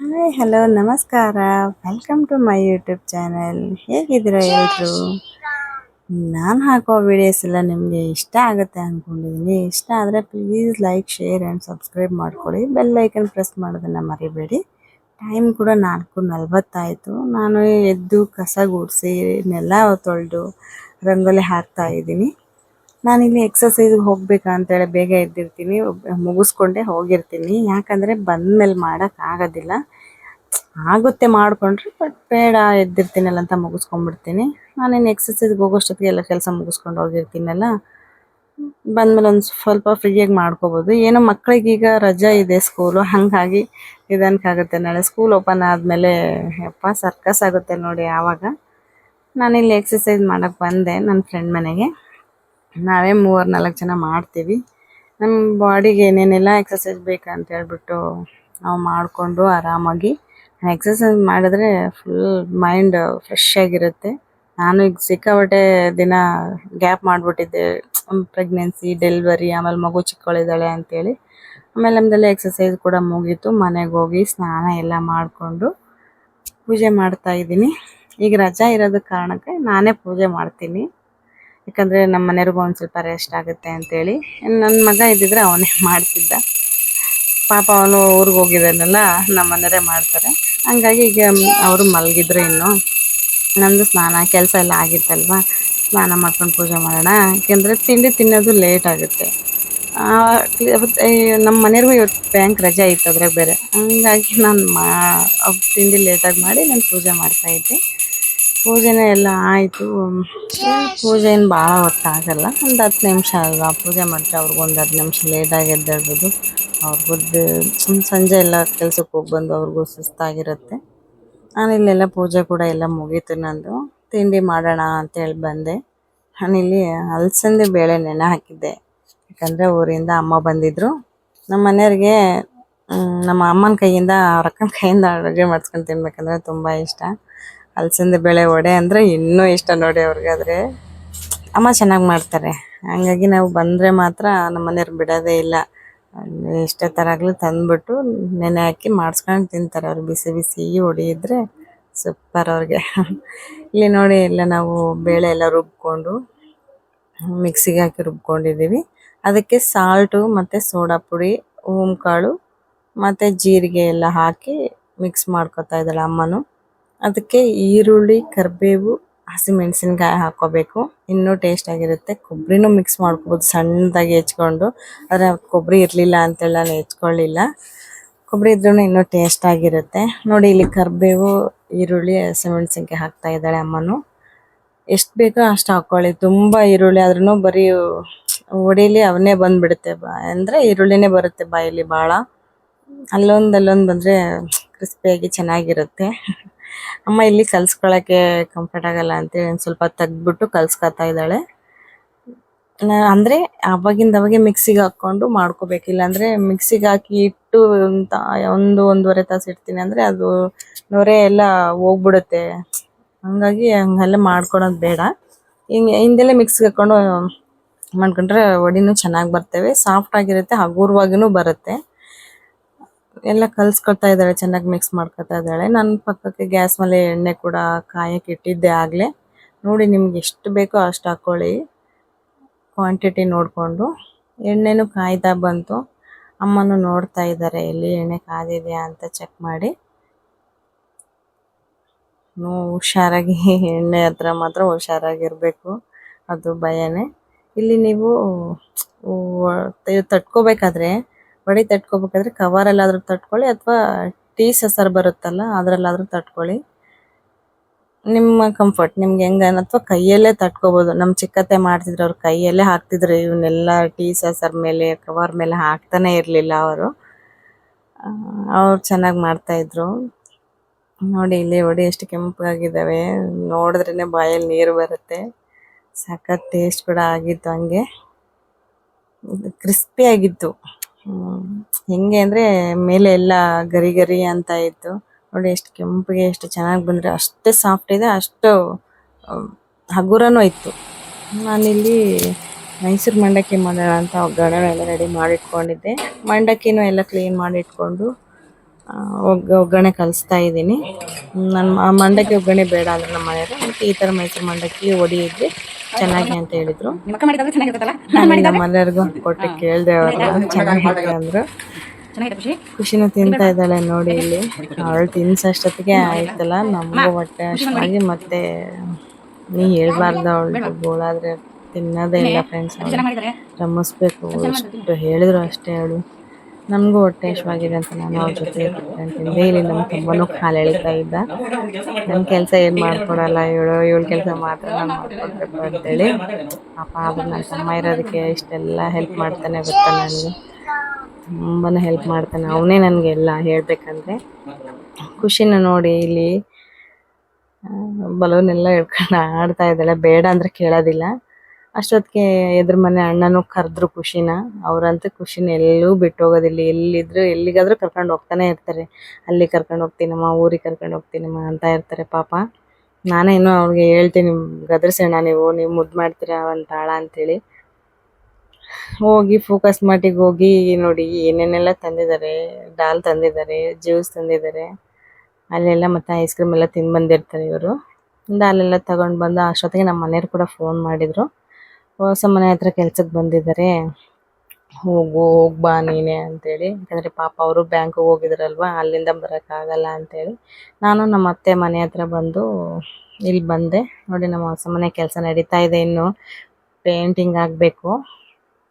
Hi hello ನಮಸ್ಕಾರ welcome to my YouTube channel ಹೇಗಿದ್ದೀರಾ ಎಲ್ಲರೂ? ನಾನು ಹಾಕೋ ವಿಡಿಯೋಸ್ ಎಲ್ಲ ನಿಮಗೆ ಇಷ್ಟ ಆಗುತ್ತೆ ಅಂದ್ಕೊಂಡಿದ್ದೀನಿ ಇಷ್ಟ ಆದರೆ please like share and subscribe ಮಾಡ್ಕೊಳ್ಳಿ. ಬೆಲ್ ಐಕನ್ ಪ್ರೆಸ್ ಮಾಡೋದನ್ನು ಮರಿಬೇಡಿ. ಟೈಮ್ ಕೂಡ ನಾಲ್ಕು ನಲ್ವತ್ತಾಯಿತು. ನಾನು ಎದ್ದು ಕಸ ಗುಡಿಸಿ, ನೆಲ ತೊಳೆದು, ರಂಗೋಲಿ ಹಾಕ್ತಾ ಇದ್ದೀನಿ. ನಾನಿಲ್ಲಿ ಅಂತ ಹೋಗ್ಬೇಕಂತೇಳಿ ಬೇಗ ಎದ್ದಿರ್ತೀನಿ ಮುಗಿಸ್ಕೊಂಡೆ ಹೋಗಿರ್ತೀನಿ. ಯಾಕಂದರೆ ಬಂದಮೇಲೆ ಮಾಡೋಕ್ಕಾಗೋದಿಲ್ಲ ಆಗುತ್ತೆ ಮಾಡಿಕೊಂಡ್ರೆ ಬಟ್ ಬೇಡ, ಎದ್ದಿರ್ತೀನಲ್ಲ ಅಂತ ಮುಗಿಸ್ಕೊಂಡ್ಬಿಡ್ತೀನಿ. ನಾನೇನು ಎಕ್ಸಸೈಸ್ಗೆ ಹೋಗೋಷ್ಟೊತ್ತಿಗೆ ಎಲ್ಲ ಕೆಲಸ ಮುಗಿಸ್ಕೊಂಡು ಹೋಗಿರ್ತೀನಲ್ಲ, ಬಂದಮೇಲೆ ಒಂದು ಸ್ವಲ್ಪ ಫ್ರೀಯಾಗಿ ಮಾಡ್ಕೋಬೋದು. ಏನೋ ಮಕ್ಕಳಿಗೀಗ ರಜಾ ಇದೆ ಸ್ಕೂಲು ಹಾಗಾಗಿ ನಿಧಾನಕ್ಕಾಗುತ್ತೆ. ನಾಳೆ ಸ್ಕೂಲ್ ಓಪನ್ ಆದಮೇಲೆ, ಯಪ್ಪ ಸರ್ಕಸ್ ಆಗುತ್ತೆ ನೋಡಿ ಆವಾಗ. ನಾನಿಲ್ಲಿ ಎಕ್ಸಸೈಸ್ ಮಾಡೋಕ್ಕೆ ಬಂದೆ ನನ್ನ ಫ್ರೆಂಡ್ ಮನೆಗೆ. ನಾವೇ ಮೂವರು, ನಾಲ್ಕು ಜನ ಮಾಡ್ತೀವಿ. ನಮ್ಮ ಬಾಡಿಗೆ ಏನೇನೆಲ್ಲ ಎಕ್ಸಸೈಸ್ ಬೇಕಂತ ಹೇಳ್ಬಿಟ್ಟು ನಾವು ಮಾಡಿಕೊಂಡು ಆರಾಮಾಗಿ ಎಕ್ಸಸೈಸ್ ಮಾಡಿದ್ರೆ ಫುಲ್ ಮೈಂಡ್ ಫ್ರೆಶ್ ಆಗಿರುತ್ತೆ. ನಾನು ಈಗ ಸಿಕ್ಕಾಪಟ್ಟೆ ದಿನ ಗ್ಯಾಪ್ ಮಾಡಿಬಿಟ್ಟಿದ್ದೆ. ಪ್ರೆಗ್ನೆನ್ಸಿ ಡೆಲಿವರಿ ಆಮೇಲೆ ಮಗು ಚಿಕ್ಕವಳಿದ್ದಾಳೆ ಅಂತೇಳಿ. ಆಮೇಲೆ ನಮ್ಮದೆಲ್ಲ ಎಕ್ಸಸೈಸ್ ಕೂಡ ಮುಗೀತು. ಮನೆಗೆ ಹೋಗಿ ಸ್ನಾನ ಎಲ್ಲ ಮಾಡಿಕೊಂಡು ಪೂಜೆ ಮಾಡ್ತಾ ಇದ್ದೀನಿ. ಈಗ ರಜಾ ಇರೋದಕ್ಕೆ ಕಾರಣಕ್ಕೆ ನಾನೇ ಪೂಜೆ ಮಾಡ್ತೀನಿ. ಯಾಕಂದರೆ ನಮ್ಮ ಮನೆಯವ್ರಿಗೂ ಒಂದು ಸ್ವಲ್ಪ ರೆಸ್ಟ್ ಆಗುತ್ತೆ ಅಂತೇಳಿ. ನನ್ನ ಮಗ ಇದ್ದಿದ್ರೆ ಅವನೇ ಮಾಡ್ತಿದ್ದ. ಪಾಪ ಅವನು ಊರಿಗೆ ಹೋಗಿದ್ದಾನಲ್ಲ, ನಮ್ಮ ಮನೆಯವರೇ ಮಾಡ್ತಾರೆ. ಹಂಗಾಗಿ ಈಗ ಅವರು ಮಲಗಿದ್ರು ಇನ್ನು. ನಮ್ಮದು ಸ್ನಾನ, ಕೆಲಸ ಎಲ್ಲ ಆಗಿತ್ತಲ್ವ? ಸ್ನಾನ ಮಾಡ್ಕೊಂಡು ಪೂಜೆ ಮಾಡೋಣ. ಯಾಕೆಂದರೆ ತಿಂಡಿ ತಿನ್ನೋದು ಲೇಟ್ ಆಗುತ್ತೆ. ನಮ್ಮ ಮನೆಯವ್ರಿಗೂ ಇವತ್ತು ಬ್ಯಾಂಕ್ ರಜೆ ಇತ್ತು ಅದ್ರಾಗ ಬೇರೆ. ಹಂಗಾಗಿ ನಾನು ಮಾ ತಿಂಡಿ ಲೇಟಾಗಿ ಮಾಡಿ ನಾನು ಪೂಜೆ ಮಾಡ್ತಾಯಿದ್ದೆ ಪೂಜೆನೇ ಎಲ್ಲ ಆಯಿತು. ಪೂಜೆ ಏನು ಭಾಳ ಹೊತ್ತಾಗಲ್ಲ. ಒಂದು ಹತ್ತು ನಿಮಿಷ ಅಲ್ವಾ? ಪೂಜೆ ಮಾಡಿದ್ರೆ ಅವ್ರಿಗೊಂದು ಹತ್ತು ನಿಮಿಷ ಲೇಟಾಗಿ ಎದ್ದೇಳ್ಬೋದು. ಅವ್ರಿಗೂ ಸಂಜೆ ಎಲ್ಲ ಕೆಲ್ಸಕ್ಕೆ ಹೋಗಿ ಬಂದು ಅವ್ರಿಗೂ ಸುಸ್ತಾಗಿರುತ್ತೆ. ನಾನು ಇಲ್ಲೆಲ್ಲ ಪೂಜೆ ಕೂಡ ಎಲ್ಲ ಮುಗೀತು ನಂದು. ತಿಂಡಿ ಮಾಡೋಣ ಅಂತೇಳಿ ಬಂದೆ. ನಾನಿಲ್ಲಿ ಅಲ್ಸಂದಿ ಬೇಳೆ ನೆನೆ ಹಾಕಿದ್ದೆ. ಯಾಕಂದರೆ ಊರಿಂದ ಅಮ್ಮ ಬಂದಿದ್ದರು ನಮ್ಮ ಮನೆಯವ್ರಿಗೆ ನಮ್ಮ ಅಮ್ಮನ ಕೈಯಿಂದ ಅವ್ರ ಅಕ್ಕನ ಕೈಯಿಂದ ಅಡುಗೆ ಮಾಡ್ಸ್ಕೊಂಡು ತಿನ್ಬೇಕಂದ್ರೆ ತುಂಬ ಇಷ್ಟ. ಅಲಸಂದೆ ಬೇಳೆ ವಡೆ ಅಂದರೆ ಇನ್ನೂ ಇಷ್ಟ ನೋಡಿ ಅವ್ರಿಗಾದ್ರೆ. ಅಮ್ಮ ಚೆನ್ನಾಗಿ ಮಾಡ್ತಾರೆ. ಹಂಗಾಗಿ ನಾವು ಬಂದರೆ ಮಾತ್ರ ನಮ್ಮ ಮನೆಯವ್ರು ಬಿಡೋದೇ ಇಲ್ಲ. ಎಷ್ಟೇ ತರ ಆಗಲು ತಂದುಬಿಟ್ಟು ನೆನೆ ಹಾಕಿ ಮಾಡಿಸ್ಕೊಂಡು ತಿಂತಾರೆ ಅವ್ರು. ಬಿಸಿ ಬಿಸಿ ಹೊಡೆಯಿದ್ರೆ ಸೂಪರ್ ಅವ್ರಿಗೆ. ಇಲ್ಲಿ ನೋಡಿ ಎಲ್ಲ ನಾವು ಬೇಳೆ ಎಲ್ಲ ರುಬ್ಕೊಂಡು, ಮಿಕ್ಸಿಗೆ ಹಾಕಿ ರುಬ್ಕೊಂಡಿದ್ದೀವಿ. ಅದಕ್ಕೆ ಸಾಲ್ಟು ಮತ್ತು ಸೋಡಾ ಪುಡಿ ಕಾಳು ಮತ್ತು ಜೀರಿಗೆ ಎಲ್ಲ ಹಾಕಿ ಮಿಕ್ಸ್ ಮಾಡ್ಕೊತಾ ಇದ್ದಾಳೆ ಅಮ್ಮನು. ಅದಕ್ಕೆ ಈರುಳ್ಳಿ, ಕರಿಬೇವು ಹಸಿಮೆಣಸಿನ್ಕಾಯಿ ಹಾಕ್ಕೋಬೇಕು. ಇನ್ನೂ ಟೇಸ್ಟಾಗಿರುತ್ತೆ ಕೊಬ್ಬರಿನೂ ಮಿಕ್ಸ್ ಮಾಡ್ಕೋಬೋದು. ಸಣ್ಣದಾಗಿ ಹೆಚ್ಕೊಂಡು. ಆದರೆ ಕೊಬ್ಬರಿ ಇರಲಿಲ್ಲ ಅಂತೇಳಿ ನಾನು ಹೆಚ್ಕೊಳ್ಳಿಲ್ಲ. ಕೊಬ್ಬರಿ ಇದ್ರೂ ಇನ್ನೂ ಟೇಸ್ಟಾಗಿರುತ್ತೆ ನೋಡಿ, ಇಲ್ಲಿ ಕರಿಬೇವು, ಈರುಳ್ಳಿ ಹಸಿಮೆಣಸಿನ್ಕಾಯಿ ಹಾಕ್ತಾ ಇದ್ದಾಳೆ ಅಮ್ಮನು. ಎಷ್ಟು ಬೇಕೋ ಅಷ್ಟು ಹಾಕ್ಕೊಳ್ಳಿ. ತುಂಬ ಈರುಳ್ಳಿ ಆದ್ರೂ ಬರೀ ಒಡೀಲಿ ಅವನ್ನೇ ಬಂದುಬಿಡುತ್ತೆ. ಬಾ, ಅಂದರೆ ಈರುಳ್ಳಿನೇ ಬರುತ್ತೆ ಬಾಯಲ್ಲಿ ಭಾಳ. ಅಲ್ಲೊಂದು ಅಲ್ಲೊಂದು ಬಂದರೆ ಕ್ರಿಸ್ಪಿಯಾಗಿ ಚೆನ್ನಾಗಿರುತ್ತೆ. ಅಮ್ಮ ಇಲ್ಲಿ ಕಲ್ಸ್ಕೊಳಕ್ಕೆ ಕಂಫರ್ಟ್ ಆಗಲ್ಲ ಅಂತೇಳಿ ಸ್ವಲ್ಪ ತೆಗ್ದ್ಬಿಟ್ಟು ಕಲ್ಸ್ಕೊತಾ ಇದ್ದಾಳೆ. ಅಂದರೆ ಅವಾಗಿಂದ ಅವಾಗೆ ಮಿಕ್ಸಿಗೆ ಹಾಕ್ಕೊಂಡು ಮಾಡ್ಕೋಬೇಕು ಇಲ್ಲಾಂದರೆ ಮಿಕ್ಸಿಗೆ ಹಾಕಿ ಇಟ್ಟು ಒಂದು ಒಂದೂವರೆ ತಾಸು ಇಡ್ತೀನಿ ಅಂದರೆ ಅದು ನೊರೆ ಎಲ್ಲ ಹೋಗ್ಬಿಡುತ್ತೆ. ಹಂಗಾಗಿ ಹಂಗೆಲ್ಲ ಮಾಡ್ಕೊಳೋದು ಬೇಡ. ಹಿಂಗೆ, ಹಿಂದೆಲ್ಲ ಮಿಕ್ಸಿಗೆ ಹಾಕ್ಕೊಂಡು ಮಾಡ್ಕೊಂಡ್ರೆ ವಡಿನೂ ಚೆನ್ನಾಗಿ ಬರ್ತವೆ ಸಾಫ್ಟ್ ಆಗಿರುತ್ತೆ, ಹಗುರವಾಗಿನೂ ಬರುತ್ತೆ. ಎಲ್ಲ ಕಲ್ಸ್ಕೊಳ್ತಾ ಇದ್ದಾಳೆ, ಚೆನ್ನಾಗಿ ಮಿಕ್ಸ್ ಮಾಡ್ಕೊತಾ ಇದ್ದಾಳೆ. ನನ್ನ ಪಕ್ಕಕ್ಕೆ ಗ್ಯಾಸ್ ಮೇಲೆ ಎಣ್ಣೆ ಕೂಡ ಕಾಯಕ್ಕೆ ಇಟ್ಟಿದ್ದೆ ಆಗಲೇ. ನೋಡಿ ನಿಮ್ಗೆ ಎಷ್ಟು ಬೇಕೋ ಅಷ್ಟು ಹಾಕ್ಕೊಳ್ಳಿ ಕ್ವಾಂಟಿಟಿ ನೋಡಿಕೊಂಡು. ಎಣ್ಣೆನೂ ಕಾಯ್ತಾ ಬಂತು. ಅಮ್ಮನೂ ನೋಡ್ತಾ ಇದ್ದಾರೆ, ಎಲ್ಲಿ ಎಣ್ಣೆ ಕಾದಿದೆಯಾ ಅಂತ ಚೆಕ್ ಮಾಡಿ. ನೋ, ಹುಷಾರಾಗಿ ಎಣ್ಣೆ ಹತ್ರ ಮಾತ್ರ ಹುಷಾರಾಗಿರಬೇಕು. ಅದು ಭಯನೇ. ಇಲ್ಲಿ ನೀವು ತಟ್ಕೋಬೇಕಾದ್ರೆ ವಡೆ ತಟ್ಕೋಬೇಕಾದ್ರೆ ಕವರಲ್ಲಾದರೂ ತಟ್ಕೊಳ್ಳಿ ಅಥವಾ ಟೀ ಸಸರ್ ಬರುತ್ತಲ್ಲ ಅದರಲ್ಲಾದರೂ ತಟ್ಕೊಳ್ಳಿ. ನಿಮ್ಮ ಕಂಫರ್ಟ್ ನಿಮ್ಗೆ ಹೆಂಗೆ ಅಥವಾ ಕೈಯಲ್ಲೇ ತಟ್ಕೋಬೋದು. ನಮ್ಮ ಚಿಕ್ಕತ್ತೆ ಮಾಡ್ತಿದ್ರು ಅವ್ರು ಕೈಯಲ್ಲೇ ಹಾಕ್ತಿದ್ರು, ಇವನ್ನೆಲ್ಲ ಟೀ ಸಸರ್ ಮೇಲೆ ಕವರ್ ಮೇಲೆ ಹಾಕ್ತಾನೆ ಇರಲಿಲ್ಲ ಅವರು. ಅವ್ರು ಚೆನ್ನಾಗಿ ಮಾಡ್ತಾಯಿದ್ರು ನೋಡಿ ಇಲ್ಲಿ ವಡೆ ಎಷ್ಟು ಕೆಂಪಾಗಿದ್ದಾವೆ. ನೋಡಿದ್ರೇ ಬಾಯಲ್ಲಿ ನೀರು ಬರುತ್ತೆ. ಸಖತ್ ಟೇಸ್ಟ್ ಕೂಡ ಆಗಿತ್ತು ಹಂಗೆ. ಕ್ರಿಸ್ಪಿ ಆಗಿತ್ತು. ಹೆಂಗೆ ಅಂದರೆ ಮೇಲೆ ಎಲ್ಲ ಗರಿ ಗರಿ ಅಂತ ಇತ್ತು. ನೋಡಿ ಎಷ್ಟು ಕೆಂಪಿಗೆ ಎಷ್ಟು ಚೆನ್ನಾಗಿ ಬಂದರೆ ಅಷ್ಟೇ ಸಾಫ್ಟ್ ಇದೆ, ಅಷ್ಟು ಹಗುರನೂ ಇತ್ತು. ನಾನಿಲ್ಲಿ ಮೈಸೂರು ಮಂಡಕ್ಕಿ ಮಾಡೋಣ ಅಂತ ಒಗ್ಗರಣೆ ಎಲ್ಲ ರೆಡಿ ಮಾಡಿಟ್ಕೊಂಡಿದ್ದೆ. ಮಂಡಕ್ಕಿನೂ ಎಲ್ಲ ಕ್ಲೀನ್ ಮಾಡಿಟ್ಕೊಂಡು ಒಗ್ಗ ಒಗ್ ಒಗ್ಗರಣೆ ಕಲಿಸ್ತಾ ಇದ್ದೀನಿ. ನನ್ನ ಮಂಡಕ್ಕಿ ಒಗ್ಗರಣೆ ಬೇಡ ಅಂದ್ರೆ ನಮ್ಮ ಮನೆಯವರು ಮತ್ತು ಈ ಥರ ಮೈಸೂರು ಮಂಡಕ್ಕಿ ಒಡಿ ಚೆನ್ನಾಗಿ ಅಂತ ಹೇಳಿದ್ರು. ಮನೆಯವ್ರಿಗೂ ಕೊಟ್ಟು ಕೇಳಿದೆ ಅವರು ಚೆನ್ನಾಗಿದೆ ಅಂದ್ರು ಖುಷಿನ ತಿಂತಾ ಇದ್ದಾಳೆ ನೋಡಿ ಇಲ್ಲಿ. ಅವಳು ತಿನ್ಸಷ್ಟೊತ್ತಿಗೆ ಆಯ್ತಲ್ಲ ನಮಗೂ ಹೊಟ್ಟೆ ಅಷ್ಟಾಗಿ ಮತ್ತೆ ನೀ ಹೇಳ್ಬಾರ್ದು ಅವಳು. ಗೋಳಾದ್ರೆ ತಿನ್ನೋದೇ ಇಲ್ಲ ಫ್ರೆಂಡ್ಸ್ ರಮಿಸ್ಬೇಕು ಎಷ್ಟು ಹೇಳಿದ್ರು ಅಷ್ಟೇ ಅವಳು. ನಮಗೂ ಹೊಟ್ಟೆ ಹಶ್ವಾಗಿದೆ ಅಂತ ನಾನು ಅವ್ರ ಜೊತೆ ತಿಂದೆ ಇಲ್ಲಿ ನಮ್ಗೆ ತುಂಬನೂ ಕಾಲು ಎಳಿತಾ ಇದ್ದ. ನಮ್ಮ ಕೆಲಸ ಏನು ಮಾಡ್ಕೊಡಲ್ಲ, ಇವಳು, ಇವಳ ಕೆಲಸ ಮಾತ್ರ ನಾನು ಮಾಡ್ಕೊಡ್ಬೇಕು ಅಂತೇಳಿ. ಪಾಪ ಆದ್ರೆ ನನ್ನ ತಮ್ಮ ಇರೋದಕ್ಕೆ ಇಷ್ಟೆಲ್ಲ ಹೆಲ್ಪ್ ಮಾಡ್ತಾನೆ ಗೊತ್ತಾ ನನಗೆ ತುಂಬಾ ಹೆಲ್ಪ್ ಮಾಡ್ತಾನೆ. ಅವನೇ ನನಗೆ ಎಲ್ಲ ಹೇಳಬೇಕಂದ್ರೆ ಖುಷಿನ ನೋಡಿ ಇಲ್ಲಿ ಬಲೂನ್ ಎಲ್ಲ ಹಿಡ್ಕೊಂಡು ಆಡ್ತಾ ಇದ್ದಾಳೆ. ಬೇಡ ಅಂದ್ರೆ ಕೇಳೋದಿಲ್ಲ. ಅಷ್ಟೊತ್ತಿಗೆ ಎದುರು ಮನೆ ಅಣ್ಣನೂ ಕರೆದ್ರು ಖುಷಿನ. ಅವ್ರಂತೂ ಖುಷಿನ ಎಲ್ಲೂ ಬಿಟ್ಟು ಹೋಗೋದಿಲ್ಲ. ಎಲ್ಲಿದ್ರು, ಎಲ್ಲಿಗಾದ್ರೂ ಕರ್ಕೊಂಡು ಹೋಗ್ತಾನೆ ಇರ್ತಾರೆ. ಅಲ್ಲಿ ಕರ್ಕೊಂಡು ಹೋಗ್ತೀನಮ್ಮ, ಊರಿಗೆ ಕರ್ಕೊಂಡು ಹೋಗ್ತೀನಮ್ಮ ಅಂತ ಇರ್ತಾರೆ ಪಾಪ. ನಾನೇನೋ ಅವ್ರಿಗೆ ಹೇಳ್ತೀನಿ ಗದರ್ಸೋಣ ನೀವು ನೀವು ಮುದ್ದು ಮಾಡ್ತೀರಾ ಒಂದು ತಾಳ ಅಂತೇಳಿ. ಹೋಗಿ ಫೋಕಸ್ ಮಾಟಿಗೆ ಹೋಗಿ ನೋಡಿ, ಏನೇನೆಲ್ಲ ತಂದಿದ್ದಾರೆ, ಡಾಲ್ ತಂದಿದ್ದಾರೆ ಜ್ಯೂಸ್ ತಂದಿದ್ದಾರೆ. ಅಲ್ಲೆಲ್ಲ ಮತ್ತೆ ಐಸ್ ಕ್ರೀಮ್ ಎಲ್ಲ ತಿಂದು ಬಂದಿರ್ತಾರೆ ಇವರು ಡಾಲೆಲ್ಲ ತಗೊಂಡು ಬಂದು ಅಷ್ಟೊತ್ತಿಗೆ ನಮ್ಮ ಮನೆಯವ್ರು ಕೂಡ ಫೋನ್ ಮಾಡಿದ್ರು. ಮನೆ ಹತ್ರ ಕೆಲ್ಸಕ್ಕೆ ಬಂದಿದ್ದಾರೆ ಹೋಗು, ಹೋಗ್ ಬಾ ನೀನೆ ಅಂತೇಳಿ. ಯಾಕಂದರೆ ಪಾಪ ಅವರು ಬ್ಯಾಂಕಿಗೆ ಹೋಗಿದ್ರಲ್ವಾ, ಅಲ್ಲಿಂದ ಬರೋಕ್ಕಾಗಲ್ಲ ಅಂತೇಳಿ. ನಾನು ನಮ್ಮ ಅತ್ತೆ ಮನೆ ಹತ್ರ ಬಂದು ಇಲ್ಲಿ ಬಂದೆ. ನೋಡಿ ನಮ್ಮ ಹೊಸ ಮನೆ ಕೆಲಸ ನಡೀತಾ ಇದೆ ಇನ್ನು. ಪೇಂಟಿಂಗ್ ಆಗಬೇಕು.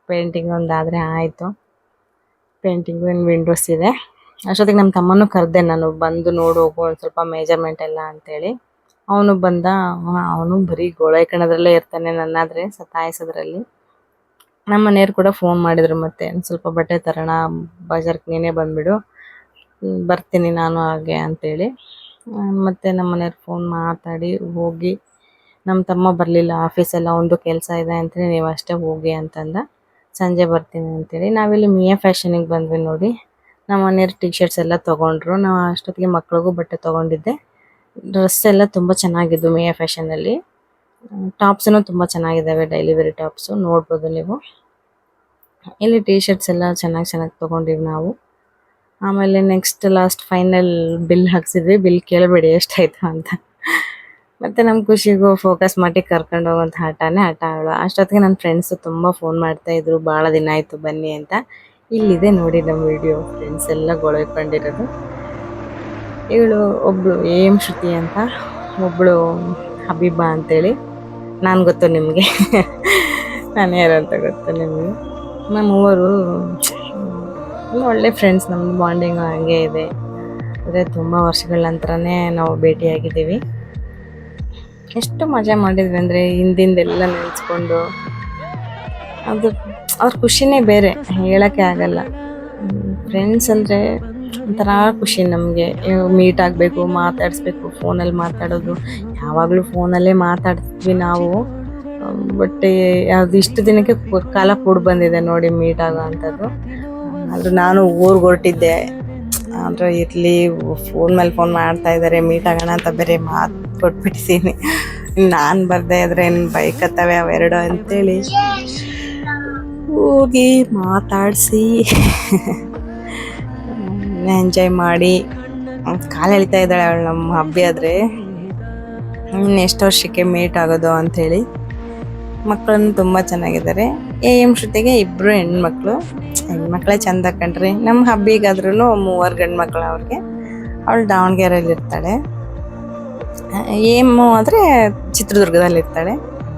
ಪೇಂಟಿಂಗ್ ಒಂದಾದರೆ ಆಯಿತು. ಪೇಂಟಿಂಗು ಇನ್ನು ವಿಂಡೋಸ್ ಇದೆ. ಅಷ್ಟೊತ್ತಿಗೆ ನಮ್ಮ ತಮ್ಮನೂ ಕರೆದೆ, ನಾನು ಬಂದು ನೋಡು, ಹೋಗು, ಒಂದು ಸ್ವಲ್ಪ ಮೇಜರ್ಮೆಂಟ್ ಎಲ್ಲ ಅಂತೇಳಿ. ಅವನು ಬಂದ ಅವನು ಬರೀ ಗೋಳೈಕಣದ್ರಲ್ಲೇ ಇರ್ತಾನೆ ನನ್ನಾದ್ರೆ, ಸತಾಯಿಸೋದ್ರಲ್ಲಿ. ನಮ್ಮ ಮನೆಯವ್ರು ಕೂಡ ಫೋನ್ ಮಾಡಿದ್ರು ಮತ್ತೆ, ಸ್ವಲ್ಪ ಬಟ್ಟೆ ತರೋಣ ಬಜಾರ್ಗೆ ನೀನೇ ಬಂದ್ಬಿಡು ಬರ್ತೀನಿ ನಾನು ಹಾಗೆ ಅಂತೇಳಿ. ಮತ್ತೆ ನಮ್ಮ ಮನೆಯವ್ರು ಫೋನ್ ಮಾತಾಡಿ, ಹೋಗಿ ನಮ್ಮ ತಮ್ಮ ಬರಲಿಲ್ಲ ಆಫೀಸೆಲ್ಲ ಒಂದು ಕೆಲಸ ಇದೆ ಅಂತೇಳಿ ನೀವು ಅಷ್ಟೇ ಹೋಗಿ ಅಂತಂದ. ಸಂಜೆ ಬರ್ತೀನಿ ಅಂತೇಳಿ, ನಾವಿಲ್ಲಿ ಮಿಯಾ ಫ್ಯಾಷನಿಗೆ ಬಂದ್ವಿ ನೋಡಿ. ನಮ್ಮ ಮನೆಯವ್ರು ಟಿ ಶರ್ಟ್ಸ್ ಎಲ್ಲ ತೊಗೊಂಡ್ರು, ನಾವು ಅಷ್ಟೊತ್ತಿಗೆ ಮಕ್ಳಿಗೂ ಬಟ್ಟೆ ತೊಗೊಂಡಿದ್ದೆ. ಡ್ರೆಸ್ ಎಲ್ಲ ತುಂಬ ಚೆನ್ನಾಗಿದ್ದು ಫ್ಯಾಷನ್ ಫ್ಯಾಷನಲ್ಲಿ ಟಾಪ್ಸೂ ತುಂಬ ಚೆನ್ನಾಗಿದ್ದಾವೆ ಡೈಲಿ ವೇರ್ ಟಾಪ್ಸ್. ನೋಡ್ಬೋದು ನೀವು. ಇಲ್ಲಿ ಟಿ ಶರ್ಟ್ಸ್ ಎಲ್ಲ ಚೆನ್ನಾಗಿ ಚೆನ್ನಾಗಿ ತೊಗೊಂಡಿವಿ ನಾವು. ಆಮೇಲೆ ನೆಕ್ಸ್ಟ್ ಲಾಸ್ಟ್ ಫೈನಲ್ ಬಿಲ್ ಹಾಕ್ಸಿದ್ವಿ. ಬಿಲ್ ಕೇಳಬೇಡಿ ಎಷ್ಟಾಯ್ತು ಅಂತ. ಮತ್ತೆ ನಮ್ಮ ಖುಷಿಗೂ ಫೋಕಸ್ ಮಾಡಿ ಕರ್ಕೊಂಡು ಹೋಗುವಂಥ ಆಟನೇ ಆಟ ಅವಳು. ಅಷ್ಟೊತ್ತಿಗೆ ನನ್ನ ಫ್ರೆಂಡ್ಸು ತುಂಬ ಫೋನ್ ಮಾಡ್ತಾ ಇದ್ರು. ಭಾಳ ದಿನ ಆಯಿತು ಬನ್ನಿ ಅಂತ. ಇಲ್ಲಿದೆ ನೋಡಿ ನಮ್ಮ ವಿಡಿಯೋ ಫ್ರೆಂಡ್ಸ್ ಎಲ್ಲ ಗೊಳಕೊಂಡಿರೋದು ಇವಳು ಒಬ್ಳು ಏಮ್ ಶ್ರುತಿ ಅಂತ. ಒಬ್ಳು ಹಬೀಬಾ ಅಂತೇಳಿ. ನಾನು ಗೊತ್ತು ನಿಮಗೆ. ನಾನು ಯಾರು ಅಂತ ಗೊತ್ತು ನಿಮಗೆ. ನಮ್ಮ ಮೂವರು ಒಳ್ಳೆ ಫ್ರೆಂಡ್ಸ್ ನಮ್ಮ ಬಾಂಡಿಂಗು ಹಂಗೆ ಇದೆ. ಅಂದರೆ ತುಂಬ ವರ್ಷಗಳ ನಂತರನೇ ನಾವು ಭೇಟಿಯಾಗಿದ್ದೀವಿ. ಎಷ್ಟು ಮಜಾ ಮಾಡಿದ್ವಿ ಅಂದರೆ ಹಿಂದಿಂದೆಲ್ಲ ನೆನೆಸ್ಕೊಂಡು. ಅದು, ಅವ್ರ ಖುಷಿನೇ ಬೇರೆ, ಹೇಳೋಕ್ಕೆ ಆಗಲ್ಲ. ಫ್ರೆಂಡ್ಸ್ ಅಂದರೆ ಒಂಥರ ಖುಷಿ ನಮಗೆ. ಮೀಟ್ ಆಗಬೇಕು, ಮಾತಾಡಿಸ್ಬೇಕು ಫೋನಲ್ಲಿ ಮಾತಾಡೋದು. ಯಾವಾಗಲೂ ಫೋನಲ್ಲೇ ಮಾತಾಡ್ತಿದ್ವಿ ನಾವು. ಬಟ್ ಅದು ಇಷ್ಟು ದಿನಕ್ಕೆ ಕಾಲ ಕೂಡ ಬಂದಿದೆ ನೋಡಿ ಮೀಟ್ ಆಗೋ ಅಂಥದ್ದು. ಆದರೂ ನಾನು ಊರಿಗೆ ಹೊರಟಿದ್ದೆ. ಆದರೆ ಇರಲಿ ಫೋನ್ ಮೇಲೆ ಫೋನ್ ಮಾಡ್ತಾ ಇದ್ದಾರೆ ಮೀಟ್ ಆಗೋಣ ಅಂತ ಬೇರೆ ಮಾತು ಕೊಟ್ಬಿಟ್ಟಿದ್ದೀನಿ ನಾನು ಬರ್ದೇ ಇದ್ರೆ ಏನು ಬೈಕತ್ತವೆ ಅವೆರಡು ಅಂತೇಳಿ. ಹೋಗಿ ಮಾತಾಡಿಸಿ. ಎಂಜಾಯ್ ಮಾಡಿ ಕಾಲು ಎಳಿತಾ ಇದ್ದಾಳೆ ಅವಳು ನಮ್ಮ ಹಬ್ಬಿ ಆದರೆ. ಇನ್ನು ಎಷ್ಟು ವರ್ಷಕ್ಕೆ ಮೀಟ್ ಆಗೋದು ಅಂಥೇಳಿ. ಮಕ್ಕಳನ್ನು ತುಂಬ ಚೆನ್ನಾಗಿದ್ದಾರೆ. ಎ ಎಂ ಶ್ರುತಿಗೆ ಇಬ್ಬರು ಹೆಣ್ಮಕ್ಳು. ಹೆಣ್ಮಕ್ಳೇ ಚಂದ ಕಂಡ್ರಿ ನಮ್ಮ ಹಬ್ಬಿಗಾದ್ರೂ ಮೂವರು ಗಂಡು ಮಕ್ಕಳು ಅವ್ರಿಗೆ. ಅವಳು ದಾವಣಗೆರೆಯಲ್ಲಿ ಇರ್ತಾಳೆ. ಏಮು ಆದರೆ ಚಿತ್ರದುರ್ಗದಲ್ಲಿ ಇರ್ತಾಳೆ.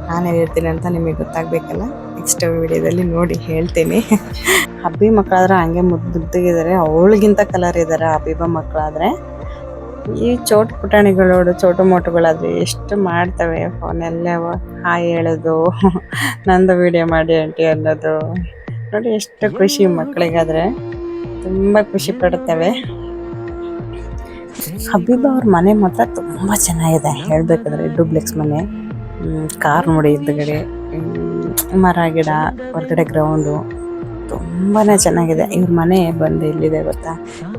ನಾನೇ ಇರ್ತೀನಿ ಅಂತ ನಿಮಗೆ ಗೊತ್ತಾಗಬೇಕಲ್ಲ. ನೆಕ್ಸ್ಟ್ ವಿಡಿಯೋದಲ್ಲಿ ನೋಡಿ ಹೇಳ್ತೀನಿ. ಹಬ್ಬಿ ಮಕ್ಕಳಾದ್ರೆ ಹಂಗೆ ಮುದ್ದು ಮುದ್ದಾಗಿದ್ದಾರೆ ಅವಳಿಗಿಂತ ಕಲರ್ ಇದ್ದಾರೆ ಹಬೀಬ ಮಕ್ಕಳಾದ್ರೆ. ಈ ಚೋಟು ಪುಟಾಣಿಗಳು ಚೋಟು ಮೋಟುಗಳಾದ್ರೆ ಎಷ್ಟು ಮಾಡ್ತವೆ ಫೋನಲ್ಲೇ ಹಾಯ್ ಹೇಳೋದು, ನಂದು ವಿಡಿಯೋ ಮಾಡಿ ಆಂಟಿ ಅನ್ನೋದು. ನೋಡಿ ಎಷ್ಟು ಖುಷಿ ಮಕ್ಕಳಿಗಾದರೆ. ತುಂಬ ಖುಷಿ ಪಡ್ತವೆ ಹಬೀಬ ಅವ್ರ ಮನೆ ಮಾತ್ರ ತುಂಬ ಚೆನ್ನಾಗಿದೆ. ಹೇಳಬೇಕಾದ್ರೆ ಡೂಪ್ಲೆಕ್ಸ್ ಮನೆ. ಕಾರ್ ನೋಡಿ ಹಿಂದ್ಗಡೆ. ಮರ, ಗಿಡ, ಹೊರಗಡೆ ಗ್ರೌಂಡು ತುಂಬಾ ಚೆನ್ನಾಗಿದೆ. ಇವ್ರ ಮನೆ ಬಂದು ಇಲ್ಲಿದೆ ಗೊತ್ತಾ?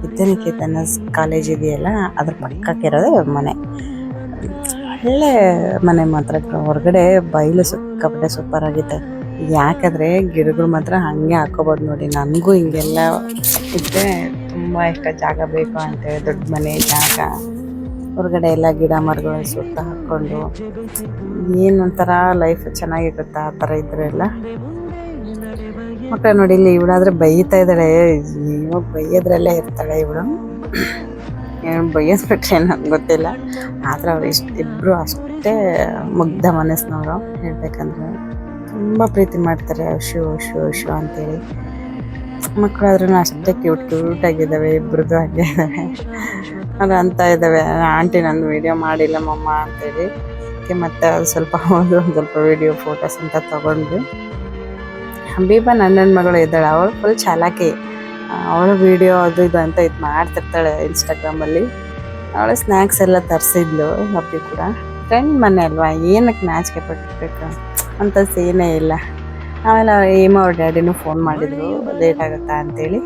ವಿದ್ಯಾನಿಕೇತನ ಕಾಲೇಜ್ ಇದೆಯಲ್ಲ, ಅದ್ರ ಪಕ್ಕಕ್ಕಿರೋದೇ ಇವ್ರ ಮನೆ. ಒಳ್ಳೆ ಮನೆ ಮಾತ್ರ ಹೊರಗಡೆ ಬಯಲು ಸಿಕ್ಕಾಪಟ್ಟೆ ಸೂಪರ್ ಆಗಿದೆ ಯಾಕಂದ್ರೆ ಗಿಡಗಳು ಮಾತ್ರ ಹಂಗೆ ಹಾಕೋಬೋದು ನೋಡಿ. ನನಗೂ ಹಿಂಗೆಲ್ಲ ಇದ್ದರೆ ತುಂಬ ಇಷ್ಟ. ಜಾಗ ಬೇಕು ಅಂತೇಳಿ ದೊಡ್ಡ ಮನೆ, ಜಾಗ. ಹೊರಗಡೆ ಎಲ್ಲ ಗಿಡ ಮರಗಳು ಸುತ್ತ ಹಾಕ್ಕೊಂಡು. ಏನೊಂಥರ ಲೈಫ್ ಚೆನ್ನಾಗಿರುತ್ತೆ ಆ ಥರ ಇದ್ರೆ ಮಕ್ಕಳು ನೋಡಿ ಇಲ್ಲಿ ಇವಳಾದ್ರೆ ಬೈತಾ ಇದ್ದಾಳೆ. ಇವಾಗ ಬೈಯೋದ್ರಲ್ಲೇ ಇರ್ತಾಳೆ ಇವಳು. ಏನು ಬೈಯಸ್ಬಿಟ್ರೆ ನನಗೆ ನಂಗೆ ಗೊತ್ತಿಲ್ಲ. ಆದ್ರೆ ಅವ್ರು ಇಷ್ಟು ಇಬ್ಬರು ಅಷ್ಟೇ ಮುಗ್ಧ ಮನಸ್ಸಿನವರು ಹೇಳ್ಬೇಕಂದ್ರೆ ತುಂಬ ಪ್ರೀತಿ ಮಾಡ್ತಾರೆ. ಶು ಶು ಶು ಅಂತೇಳಿ. ಮಕ್ಕಳಾದ್ರೂ ಅಷ್ಟೇ ಕ್ಯೂಟ್ ಕ್ಯೂಟ್ ಆಗಿದ್ದಾವೆ ಇಬ್ರದ್ದು ಹಾಗೆ ಇದ್ದಾವೆ. ಅದು ಅಂತ ಇದ್ದಾವೆ. ಆಂಟಿ ನಾನು ವಿಡಿಯೋ ಮಾಡಿಲ್ಲ ಮಮ್ಮ ಅಂತೇಳಿ. ಮತ್ತೆ ಅದು ಸ್ವಲ್ಪ ಒಂದು ಸ್ವಲ್ಪ ವಿಡಿಯೋ, ಫೋಟೋಸ್ ಅಂತ ತೊಗೊಂಡ್ವಿ. ಹಬೀಬಾ ನನ್ನ ಮಗಳು ಇದ್ದಾಳೆ. ಅವಳು ಫುಲ್ ಚಾಲಾಕಿ. ಅವಳು ವಿಡಿಯೋ ಅದು ಇದು ಅಂತ ಇದು ಮಾಡ್ತಿರ್ತಾಳೆ ಇನ್ಸ್ಟಾಗ್ರಾಮಲ್ಲಿ ಅವಳು ಸ್ನ್ಯಾಕ್ಸ್ ಎಲ್ಲ ತರಿಸಿದ್ಲು, ಹಬ್ಬಿ ಕೂಡ. ಫ್ರೆಂಡ್ ಮನೆ ಅಲ್ವಾ? ಏನಕ್ಕೆ ನಾಚಿಕೆ ಪಟ್ಬೇಕು? ಅಂತ ಸೀನೇ ಇಲ್ಲ. ಆಮೇಲೆ ಏಮ ಅವ್ರ ಡ್ಯಾಡಿನೂ ಫೋನ್ ಮಾಡಿದ್ರು. ಲೇಟ್ ಆಗುತ್ತಾ ಅಂತೇಳಿ.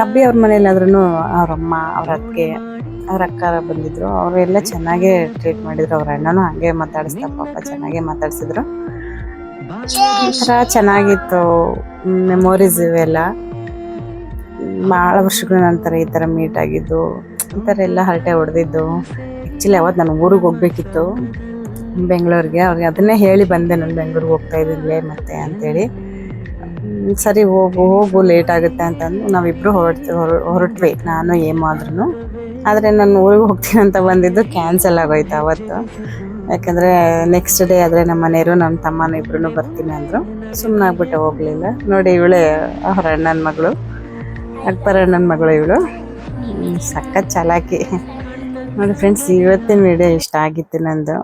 ಹಬ್ಬಿ ಅವ್ರ ಮನೇಲಾದ್ರೂ ಅವ್ರಮ್ಮ ಅವ್ರ ಅತ್ತಿಗೆ, ಅವ್ರ ಅಕ್ಕ ಬಂದಿದ್ರು. ಅವರೆಲ್ಲ ಚೆನ್ನಾಗೇ ಟ್ರೀಟ್ ಮಾಡಿದ್ರು. ಅವ್ರ ಅಣ್ಣನೂ ಹಾಗೆ ಮಾತಾಡಿಸ್ತಾ ಪಾಪ ಚೆನ್ನಾಗೇ ಮಾತಾಡ್ಸಿದ್ರು. ಒಂಥರ ಚೆನ್ನಾಗಿತ್ತು ಮೆಮೊರೀಸ್ ಇವೆಲ್ಲ. ಭಾಳ ವರ್ಷಗಳ ನಂತರ ಈ ಥರ ಮೀಟ್ ಆಗಿದ್ದು, ಈ ಥರ ಎಲ್ಲ ಹರಟೆ ಹೊಡೆದಿದ್ದು. ಆ್ಯಕ್ಚುಲಿ ಅವತ್ತು ನಾನು ಊರಿಗೆ ಹೋಗ್ಬೇಕಿತ್ತು, ಬೆಂಗಳೂರಿಗೆ, ಅವ್ರಿಗೆ ಅದನ್ನೇ ಹೇಳಿ ಬಂದೆ ನಾನು ಬೆಂಗಳೂರಿಗೆ ಹೋಗ್ತಾ ಇದ್ದೀನಿ ಮತ್ತೆ ಅಂತೇಳಿ. ಸರಿ ಹೋಗು ಹೋಗು ಲೇಟ್ ಆಗುತ್ತೆ ಅಂತಂದು ನಾವಿಬ್ಬರು ಹೊರಡ್ತೀವಿ ಹೊರಟ್ವಿ, ನಾನು ಏಮಾದ್ರೂ ಆದರೆ ನಾನು ಊರಿಗೆ ಹೋಗ್ತೀನಿ ಅಂತ ಬಂದಿದ್ದು ಕ್ಯಾನ್ಸಲ್ ಆಗೋಯ್ತು ಅವತ್ತು. ಯಾಕಂದರೆ ನೆಕ್ಸ್ಟ್ ಡೇ ಆದರೆ ನಮ್ಮ ಮನೆಯವರು ನಮ್ಮ ತಮ್ಮನ ಇಬ್ರು ಬರ್ತೀನಿ ಅಂದರು. ಸುಮ್ಮನೆ ಆಗ್ಬಿಟ್ಟೆ ಹೋಗಲಿಲ್ಲ. ನೋಡಿ ಇವಳೆ ಅವ್ರ ಅಣ್ಣನ ಮಗಳು. ಅಕ್ಬರ್ ಅಣ್ಣನ ಮಗಳು ಇವಳು. ಸಖತ್ ಚಾಲಾಕಿ. ನೋಡಿ ಫ್ರೆಂಡ್ಸ್ ಇವತ್ತಿನ ವಿಡಿಯೋ ಇಷ್ಟ ಆಗಿತ್ತು ನಂದು.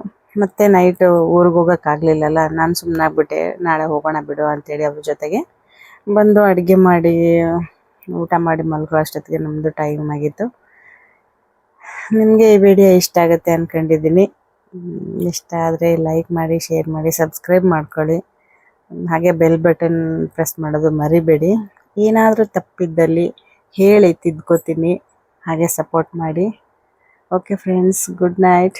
ಮತ್ತೆ ನೈಟು ಊರಿಗೆ ಹೋಗೋಕ್ಕಾಗಲಿಲ್ಲಲ್ಲ ನಾನು ಸುಮ್ಮನೆ ಆಗ್ಬಿಟ್ಟೆ ನಾಳೆ ಹೋಗೋಣ ಬಿಡು ಅಂತೇಳಿ ಅವ್ರ ಜೊತೆಗೆ. ಬಂದು ಅಡುಗೆ ಮಾಡಿ, ಊಟ ಮಾಡಿ ಮಲ್ಗೋ ಅಷ್ಟೊತ್ತಿಗೆ ನಮ್ಮದು ಟೈಮ್ ಆಗಿತ್ತು. ನಿಮಗೆ ಈ ವಿಡಿಯೋ ಇಷ್ಟ ಆಗುತ್ತೆ ಅಂದ್ಕೊಂಡಿದ್ದೀನಿ ಇಷ್ಟ ಆದರೆ ಲೈಕ್ ಮಾಡಿ ಶೇರ್ ಮಾಡಿ ಸಬ್ಸ್ಕ್ರೈಬ್ ಮಾಡ್ಕೊಳ್ಳಿ. ಹಾಗೆ ಬೆಲ್ ಬಟನ್ ಪ್ರೆಸ್ ಮಾಡೋದು ಮರಿಬೇಡಿ. ಏನಾದರೂ ತಪ್ಪಿದ್ದಲ್ಲಿ ಹೇಳಿ ತಿದ್ಕೋತೀನಿ. ಹಾಗೆ ಸಪೋರ್ಟ್ ಮಾಡಿ. Okay friends good night